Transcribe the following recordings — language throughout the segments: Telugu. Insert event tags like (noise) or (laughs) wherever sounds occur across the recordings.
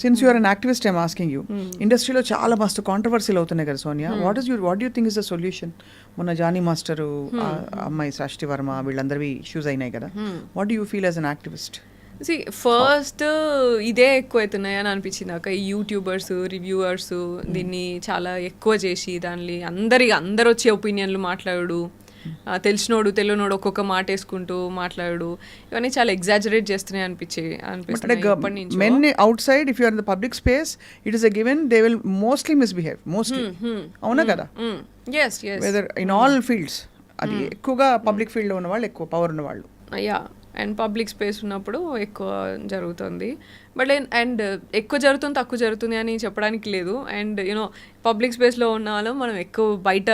Since you're an activist I'm asking you ఇండస్ట్రీలో చాలా మస్తు కాంట్రవర్సీలు అవుతున్నాయి కదా Sonia what is you what you think is the solution మొన్న జానీ మాస్టరు ఆ అమ్మాయి సృష్టి వర్మ వీళ్ళందరివి ఇష్యూస్ అయినాయి కదా. What you feel as an activist see first ఇదే ఎక్కువ అవుతున్నాయి అని అనిపించింది ఈ యూట్యూబర్స్ రివ్యూవర్స్ దీన్ని చాలా ఎక్కువ చేసి దాన్ని అందరి అందరు వచ్చే ఒపీనియన్లు మాట్లాడు తెలిసినోడు తెలియనోడు ఒక్కొక్క మాట వేసుకుంటూ మాట్లాడు. ఇవన్నీ చాలా ఎగ్జాజరేట్ చేస్తున్నాయి అనిపించే నుంచో. Men outside if you're in the public space it is a given they will mostly misbehave mostly అవునా కదా? Mm. Yes yes whether in all fields అది ఎక్కువగా పబ్లిక్ ఫీల్డ్లో ఉన్న వాళ్ళు ఎక్కువ పవర్ ఉన్న వాళ్ళు యా అండ్ పబ్లిక్ స్పేస్ ఉన్నప్పుడు ఎక్కువ జరుగుతుంది. బట్ అండ్ ఎక్కువ జరుగుతుంది తక్కువ జరుగుతుంది అని చెప్పడానికి లేదు. అండ్ యూనో పబ్లిక్ స్పేస్లో ఉన్న వాళ్ళు మనం ఎక్కువ బయట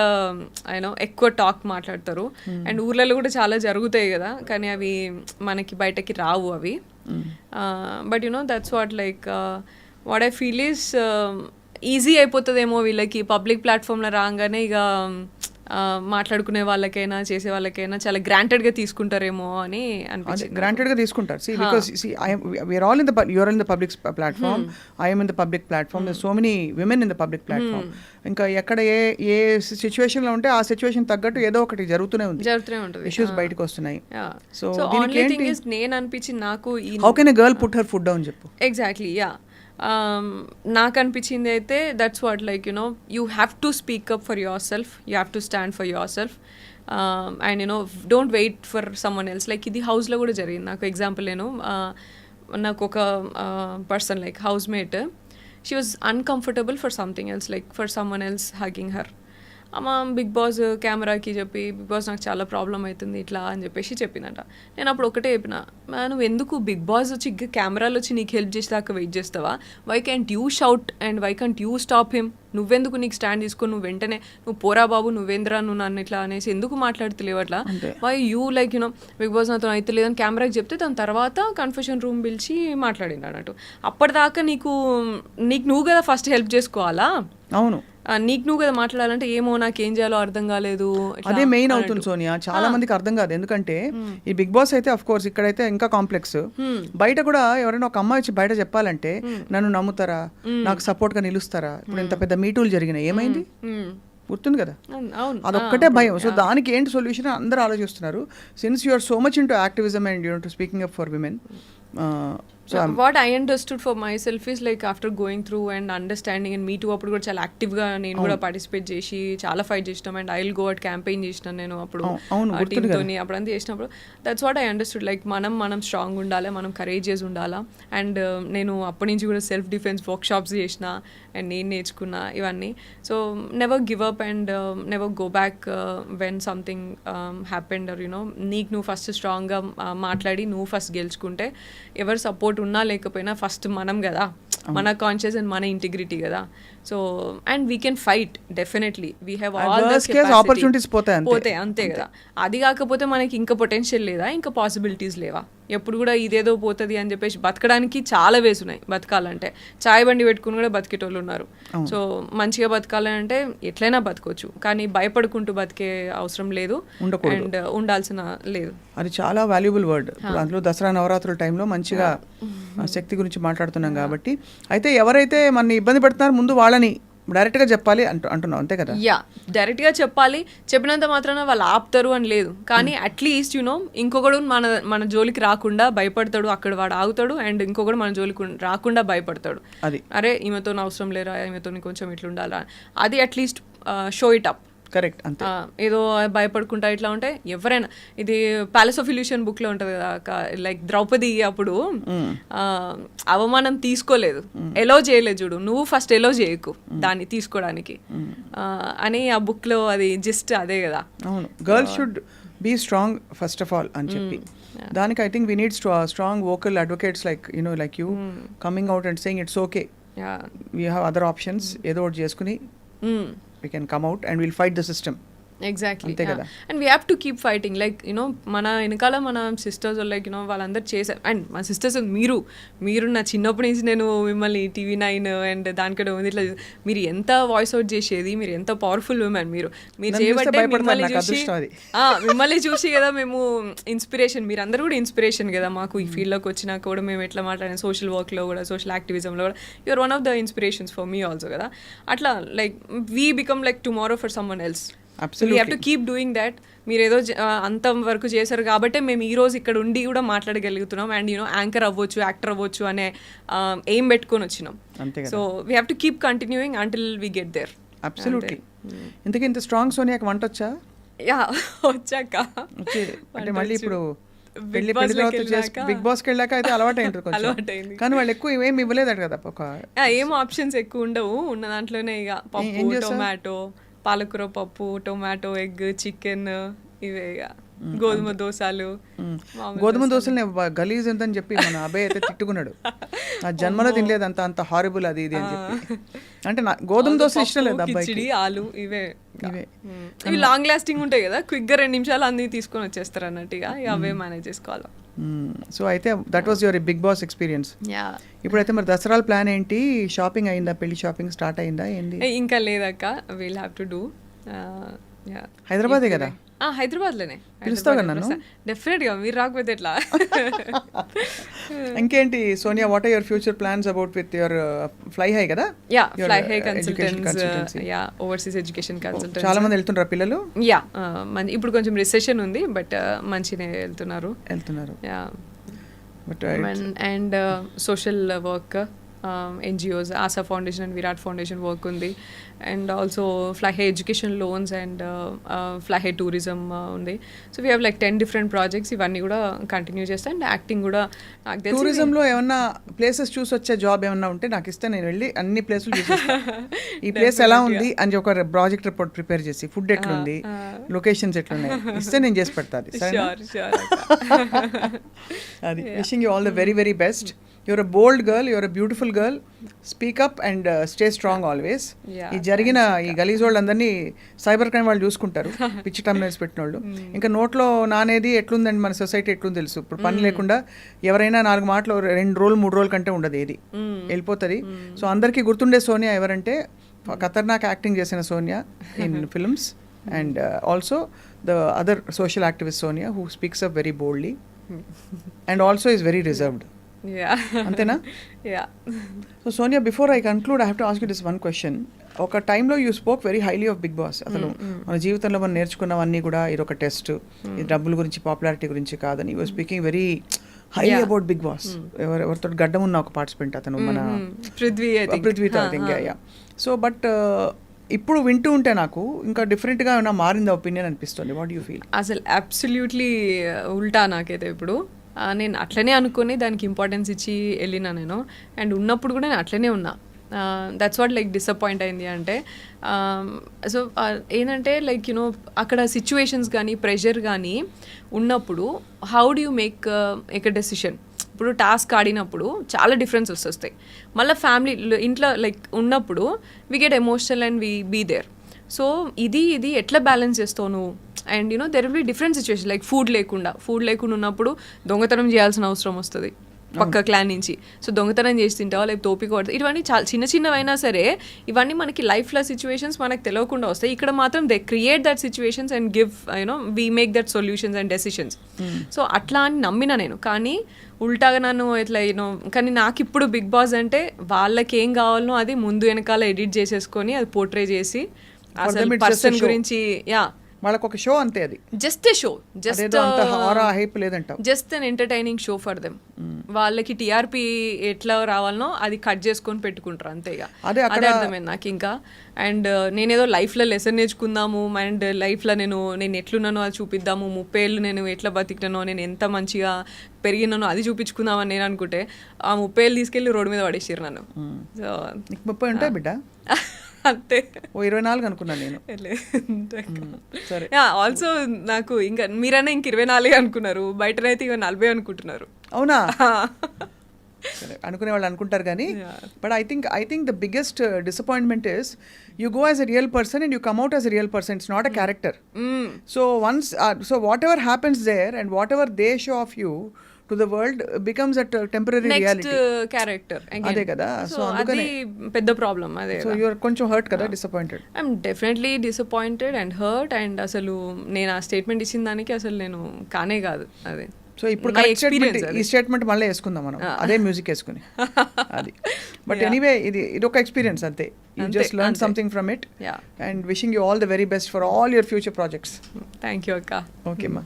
యూనో ఎక్కువ టాక్ మాట్లాడతారు. అండ్ ఊర్లలో కూడా చాలా జరుగుతాయి కదా. కానీ అవి మనకి బయటకి రావు అవి. But you know that's what like what I feel is easy అయిపోతుందేమో వీళ్ళకి. పబ్లిక్ ప్లాట్ఫామ్లో రాగానే ఇక మాట్లాడుకునే వాళ్ళకైనా చేసే వాళ్ళకైనా చాలా గ్రాంటెడ్గా తీసుకుంటారేమో అని అనిపించింది. గ్రాంటెడ్గా తీసుకుంటారు see because see we're all in the you're in the public platform I'm in the public platform so many women in the public platform ఇంకా ఎక్కడ ఏ ఏ సిచ్యువేషన్లో ఉంటే ఆ సిచ్యువేషన్ తగ్గట్టు ఏదో ఒకటి జరుగుతూనే ఉంది. జరుగుతూనే ఉంటుంది. ఇష్యూస్ బయటకు వస్తున్నాయి. సో నేను అనిపించింది నాకు ఈ how can a girl put her foot down చెప్పు? ఎగ్జాక్ట్లీ యా నాకు అనిపించింది అయితే that's what like you know you have to speak up for yourself you have to stand for yourself and you know don't wait for someone else like ఇది హౌస్లో కూడా జరిగింది. నాకు ఎగ్జాంపుల్ నేను నాకు ఒక person like housemate she was uncomfortable for something else like for someone else hugging her అమ్మ బిగ్ బాస్ కెమెరాకి చెప్పి బిగ్ బాస్ నాకు చాలా ప్రాబ్లం అవుతుంది ఇట్లా అని చెప్పేసి చెప్పిందంట. నేను అప్పుడు ఒకటే చెప్పిన "మా, నువ్వు ఎందుకు బిగ్ బాస్ వచ్చి కెమెరాలు వచ్చి నీకు హెల్ప్ చేసేదాకా వెయిట్ చేస్తావా? Why can't you shout and why can't you stop him నువ్వెందుకు నీకు స్టాండ్ తీసుకొని నువ్వు వెంటనే నువ్వు పోరా బాబు నువ్వేంద్రా నువ్వు నన్ను ఇట్లా అనేసి ఎందుకు మాట్లాడుతలేవు అట్లా? Why you like you know Bigg Boss నాతో అయితే లేదని కెమెరాకి చెప్తే దాని తర్వాత కన్ఫెషన్ రూమ్ పిలిచి మాట్లాడింది అన్నట్టు అప్పటిదాకా నీకు నీకు నువ్వు కదా ఫస్ట్ హెల్ప్ చేసుకోవాలా? అవును. నీకు నువ్వు కదా మాట్లాడాలంటే ఏమో నాకు ఏం చేయాలో అర్థం కాలేదు అదే మెయిన్ అవుతుంది సోనియా. చాలా మందికి అర్థం కాదు. ఎందుకంటే ఈ బిగ్ బాస్ అయితే అఫ్ కోర్స్ ఇక్కడైతే ఇంకా కాంప్లెక్స్ బయట కూడా ఎవరైనా ఒక అమ్మాయి వచ్చి బయట చెప్పాలంటే నన్ను నమ్ముతారా? నాకు సపోర్ట్గా నిలుస్తారా? ఇప్పుడు ఇంత పెద్ద మీటూలు జరిగినాయి. ఏమైంది. గుర్తుంది కదా? అదొక్కటే భయం. సో దానికి ఏంటి సొల్యూషన్ అందరూ ఆలోచిస్తున్నారు. Since you are so much into activism and you to speaking up for women so what I understood for myself is like after going through and understanding and me too అప్పుడు కూడా చాలా యాక్టివ్గా నేను కూడా పార్టిసిపేట్ చేసి చాలా ఫైట్ చేసినాం. And I will go at campaign చేసినాను నేను అప్పుడు. టీంతోని అప్పుడంతా చేసినప్పుడు. That's what I understood like మనం మనం స్ట్రాంగ్ ఉండాలి మనం కరేజియస్ ఉండాలా. అండ్ నేను అప్పటి నుంచి కూడా సెల్ఫ్ డిఫెన్స్ వర్క్ షాప్స్ చేసిన అండ్ నేను నేర్చుకున్నా ఇవన్నీ. So never give up and never go back when something happened or you know నీకు నువ్వు ఫస్ట్ స్ట్రాంగ్గా మాట్లాడి నువ్వు ఫస్ట్ గెలుచుకుంటే ఎవరు సపోర్ట్ ఉన్నా లేకపోయినా ఫస్ట్ మనం కదా. మన కాన్షియస్ అండ్ మన ఇంటిగ్రిటీ కదా. So and we can fight definitely we have all opportunities పోతాయి అంతే. పోతాయి అంతే కదా. అది కాకపోతే మనకి ఇంకా పొటెన్షియల్ లేదా ఇంకా పాసిబిలిటీస్ లేవా? ఎప్పుడు కూడా ఇదేదో పోతుంది అని చెప్పేసి బతకడానికి చాలా వేస్ ఉన్నాయి బతకాలంటే. చాయ్ బండి పెట్టుకుని కూడా బతికేటోళ్ళు ఉన్నారు. సో మంచిగా బతకాలంటే ఎట్లయినా బతకొచ్చు. కానీ భయపడుకుంటూ బతికే అవసరం లేదు. అండ్ ఉండాల్సిన లేదు. అది చాలా వాల్యుబుల్ వర్డ్ అందులో దసరా నవరాత్రుల టైంలో మంచిగా శక్తి గురించి మాట్లాడుతున్నాం కాబట్టి. అయితే ఎవరైతే మన ఇబ్బంది పెడుతున్నారో ముందు వాళ్ళని డైరెక్ట్గా చెప్పాలి అంటు అంటున్నాం అంతే కదా? యా డైరెక్ట్గా చెప్పాలి. చెప్పినంత మాత్రాన వాళ్ళు ఆపుతారు అని లేదు. కానీ అట్లీస్ట్ యూనో ఇంకొకడు మన మన జోలికి రాకుండా భయపడతాడు అక్కడ వాడు ఆగుతాడు అండ్ ఇంకొకడు మన జోలికి రాకుండా భయపడతాడు. అది. అరే ఈమెతో అవసరం లేరా ఈమెతో కొంచెం ఇట్లుండాలా? అది at least show it up correct అంతే. ఏదో భయపడుకుంటా ఇట్లా ఉంటే ఎవరైనా ఇది ప్యాలెస్ ఆఫ్ ఇల్యూషన్ బుక్లో ఉంటది కదా లైక్ ద్రౌపది అప్పుడు అవమానం తీసుకోలేదు. ఎలో చేయలేదు చూడు నువ్వు ఫస్ట్ ఎలో చేయకు దాన్ని తీసుకోవడానికి అని ఆ బుక్లో అది జస్ట్ అదే కదా. అవును. Girls should be strong first of all అని చెప్పి. దానికి I think we need strong vocal advocates like you know like you coming out and saying it's okay yeah. We have other options ఏదో ఒకటి చేసుకుని we can come out and we'll fight the system. Exactly అంతే కదా. And we have to keep fighting like you know మన వెనకాల మన సిస్టర్స్ లైక్ యూనో వాళ్ళందరూ చేశారు అండ్ మా సిస్టర్స్ మీరు మీరు నా చిన్నప్పటి నుంచి నేను మిమ్మల్ని టీవీ నైన్ అండ్ దానికంటే ఉంది ఇట్లా మీరు ఎంత వాయిస్ అవుట్ చేసేది మీరు ఎంత పవర్ఫుల్ ఉమెన్ మీరు. మీరు చేయబట్టే మిమ్మల్ని చూసి మిమ్మల్ని చూసి కదా మేము ఇన్స్పిరేషన్ మీరు అందరూ కూడా ఇన్స్పిరేషన్ కదా మాకు ఈ ఫీల్డ్లోకి వచ్చినాక కూడా మేము ఎట్లా మాట్లాడిన సోషల్ వర్క్లో కూడా సోషల్ యాక్టివిజంలో కూడా. You're one of the inspirations for me also కదా. అట్లా like we become like tomorrow for someone else we Absolutely. Have to keep doing that మీరు ఏదో అంత వరకు చేశారు కాబట్టి మేము ఈ రోజు ఇక్కడ ఉండి కూడా మాట్లాడగలుగుతున్నాం. అండ్ యూనో యాంకర్ అవ్వచ్చు యాక్టర్ అవ్వచ్చు అనే ఎయిమ్ పెట్టుకొని వచ్చినాం. So we have to keep continuing until we get there absolutely ఇంతకీ ఇంత స్ట్రాంగ్ సోనియాకి వంట వచ్చా? యా వచ్చాక. వచ్చి అంటే మళ్ళీ. ఇప్పుడు పెళ్ళి తర్వాత బిగ్ బాస్కి వెళ్ళాక అయితే అలవాటు అయింటారు కొంచెం. అలవాటైంది. కానీ వాళ్ళు ఎక్కువ ఏమి ఇవ్వలేదట కదా ఒక ఏం ఆప్షన్స్ ఎక్కువ ఉండవు. ఉన్న దాంట్లోనే ఇక పప్పు? టొమాటో పాలకూర పప్పు టొమాటో ఎగ్ చికెన్ ఇవే ఇక గోధుమ దోశలు గోధుమ దోశలు. గలీజ్ ఎంతని చెప్పి మన అబ్బాయి అయితే తిట్టుకున్నాడు. (laughs) నా జన్మలో తినలేదు అంత అంత హారిబుల్ అది ఇది అని చెప్పి. అంటే నా గోధుమ దోశ ఇష్టం లేదు కిచిడి ఆలు ఇవే. ఇవే. ఇవి లాంగ్ లాస్టింగ్ ఉంటాయి కదా క్విక్గా రెండు నిమిషాలు అన్ని తీసుకొని వచ్చేస్తారు అన్నట్టుగా ఇక. అవే మేనేజ్ చేసుకోవాలి. సో అయితే that was your Bigg Boss experience ఇప్పుడైతే మరి దసరాల ప్లాన్ ఏంటి? షాపింగ్ అయిందా? పెళ్ళి షాపింగ్ స్టార్ట్ అయిందా? ఏంది? ఇంకా లేదక్క. విల్ హ్యావ్ టు డూ హైదరాబాదే కదా? హైదరాబాద్లోనే. పిలుస్తావు కదా నన్ను? డెఫినెట్గా మీరు రాకపోతే ఎట్లా? (laughs) ఇంకేంటి Sonia what are your future plans about with your Fly High కదా? Yeah Fly High uh, consultants. Yeah overseas education consultants చాలా మంది వెళ్తుంటారా పిల్లలు? యా మంచి ఇప్పుడు కొంచెం రిసెషన్ ఉంది బట్ మంచినే వెళ్తున్నారు. వెళ్తున్నారు. Yeah but and social work NGOs Aasa foundation and Virat foundation work ఉంది. And also Fly High education loans and Fly High tourism ఉంది. So we have like ten different projects ఇవన్నీ కూడా కంటిన్యూ చేస్తాను అండ్ యాక్టింగ్ కూడా నాకు తెలిసి టూరిజం లో ఏమన్నా ప్లేసెస్ చూసి వచ్చే జాబ్ ఏమన్నా ఉంటే నాకు ఇస్తే నేను వెళ్ళి అన్ని ప్లేసులు (laughs) ఈ ప్లేస్ ఎలా ఉంది అని ఒక ప్రాజెక్ట్ రిపోర్ట్ ప్రిపేర్ చేసి ఫుడ్ ఎట్లుంది లొకేషన్స్ ఎట్లున్నాయి ఇస్తే నేను చేసి షూర్ అది wishing you all the very very best your a bold girl your a beautiful girl speak up and stay strong always ఈ జరిగిన ఈ గలీజ్ వాళ్ళందరినీ సైబర్ క్రైమ్ వాళ్ళు చూసుకుంటారు. (laughs) పిచ్చి టమ్నర్స్ పెట్టిన వాళ్ళు ఇంకా నోట్లో నానేది ఎట్లుందండి మన సొసైటీ ఎట్లుంది తెలుసు. ఇప్పుడు పని లేకుండా ఎవరైనా నాలుగు మాటలు రెండు రోజులు మూడు రోజుల కంటే ఉండదు ఏది. వెళ్ళిపోతుంది. సో అందరికీ గుర్తుండే సోనియా ఎవరంటే ఖతర్నాక్ యాక్టింగ్ చేసిన Sonia in (laughs) films. And also the other social activist Sonia who speaks up very boldly and also is very reserved అంతేనా? So Sonia before I conclude I have to ask you this one question ఒక టైంలో you spoke very highly of Bigg Boss అసలు. మన జీవితంలో మనం నేర్చుకున్నవన్నీ కూడా ఇది ఒక టెస్ట్ ఇది డబ్బుల గురించి పాపులారిటీ గురించి కాదని. You speaking very high Yeah. About Bigg Boss ఎవరు ఎవరితో గడ్డం ఉన్న ఒక పార్టిసిపెంట్ అతను మన Prithvi think Prithvi yeah so but ఇప్పుడు వింటూ ఉంటే నాకు ఇంకా డిఫరెంట్గా ఏమైనా మారింది ఒపీనియన్ అనిపిస్తుంది? వాట్ యూ ఫీల్ అసలు అబ్సల్యూట్లీ ఉల్టా నాకైతే ఇప్పుడు. నేను అట్లనే అనుకుని దానికి ఇంపార్టెన్స్ ఇచ్చి వెళ్ళినా నేను. అండ్ ఉన్నప్పుడు కూడా నేను అట్లనే ఉన్నా. దట్స్ వాట్ లైక్ డిసప్పాయింట్ అయింది అంటే సో ఏంటంటే లైక్ యూనో అక్కడ సిచ్యువేషన్స్ కానీ ప్రెషర్ కానీ ఉన్నప్పుడు హౌ డు యూ మేక్ ఎక్ డెసిషన్ ఇప్పుడు టాస్క్ ఆడినప్పుడు చాలా డిఫరెన్సెస్ వస్తాయి మళ్ళీ ఫ్యామిలీ ఇంట్లో లైక్ ఉన్నప్పుడు we get emotional and we be there so ఇది ఇది ఎట్లా బ్యాలెన్స్ చేస్తావు నువ్వు? And you know there will be different situation like food లేకుండా. ఫుడ్ లేకుండా ఉన్నప్పుడు దొంగతనం చేయాల్సిన అవసరం వస్తుంది. పక్క క్లాన్ నుంచి. సో దొంగతనం చేసి తింటావా లేకపోతే ఓపిక పడుతుంది ఇవన్నీ చాలా చిన్న చిన్నవైనా సరే ఇవన్నీ మనకి లైఫ్లో సిచ్యువేషన్స్ మనకు తెలియకుండా వస్తాయి. ఇక్కడ మాత్రం they create that situations and give you know we make that solutions and decisions so అట్లా అని నమ్మిన నేను. కానీ ఉల్టాగా నన్ను ఇట్లా యూనో కానీ నాకు ఇప్పుడు బిగ్ బాస్ అంటే వాళ్ళకి ఏం కావాలనో అది ముందు వెనకాల ఎడిట్ చేసేసుకొని అది పోర్ట్రే చేసి అసలు పర్సన్. గురించి యా వాళ్ళకి ఒక షో అంతే అది. Just a show just hype లేదంటావు. Just an entertaining show for them వాళ్ళకి టీఆర్పీ ఎట్లా రావాలనో అది కట్ చేసుకొని పెట్టుకుంటారు అంతేగా అదే అదే అర్థమైంది నాకు ఇంకా. అండ్ నేనేదో లైఫ్లో లెసన్ నేర్చుకుందాము అండ్ లైఫ్లో నేను నేను ఎట్లున్నానో అది చూపిద్దాము ముప్పై ఏళ్ళు నేను ఎట్లా బతికినానో నేను ఎంత మంచిగా పెరిగినానో అది చూపించుకుందామని నేను అనుకుంటే ఆ ముప్పై ఏళ్ళు తీసుకెళ్ళి రోడ్డు మీద పడేసారు నన్ను. సో నీకు ముప్పై ఉంటాయి బిడ్డ? (laughs) అంతే. ఓ ఇరవై నాలుగు అనుకున్నాను నేను. సరే. ఆల్సో నాకు ఇంకా మీరైనా ఇంక ఇరవై నాలుగే అనుకున్నారు. బయటనైతే ఇక నలభై అనుకుంటున్నారు. అవునా? (laughs) అనుకునే వాళ్ళు అనుకుంటారు కానీ. But I think I think the biggest disappointment is you go as a real person and you come out as a real person it's not a character. So once so whatever happens there and whatever they show of you to the world becomes at temporary reality character అదే కదా, సో అది అందుకనే- పెద్ద ప్రాబ్లం అదే సో యూఆర్ కొంచెం హర్ట్ కదా disappointed I'm definitely disappointed and hurt and అసలు నేను ఆ స్టేట్మెంట్ ఇచ్చిన దానికి అసలు నేను కానే కాదు అదే. సో ఇప్పుడు ఈ. స్టేట్మెంట్ మళ్ళీ వేసుకుందాం మనం. అదే మ్యూజిక్ వేసుకుని. (laughs) అది. బట్ ఎనీవే ఇది ఇది ఒక ఎక్స్పీరియన్స్ అంతే. You just learn. Something from it and wishing you all the very best for all your future projects thank you అక్క. ఓకే మా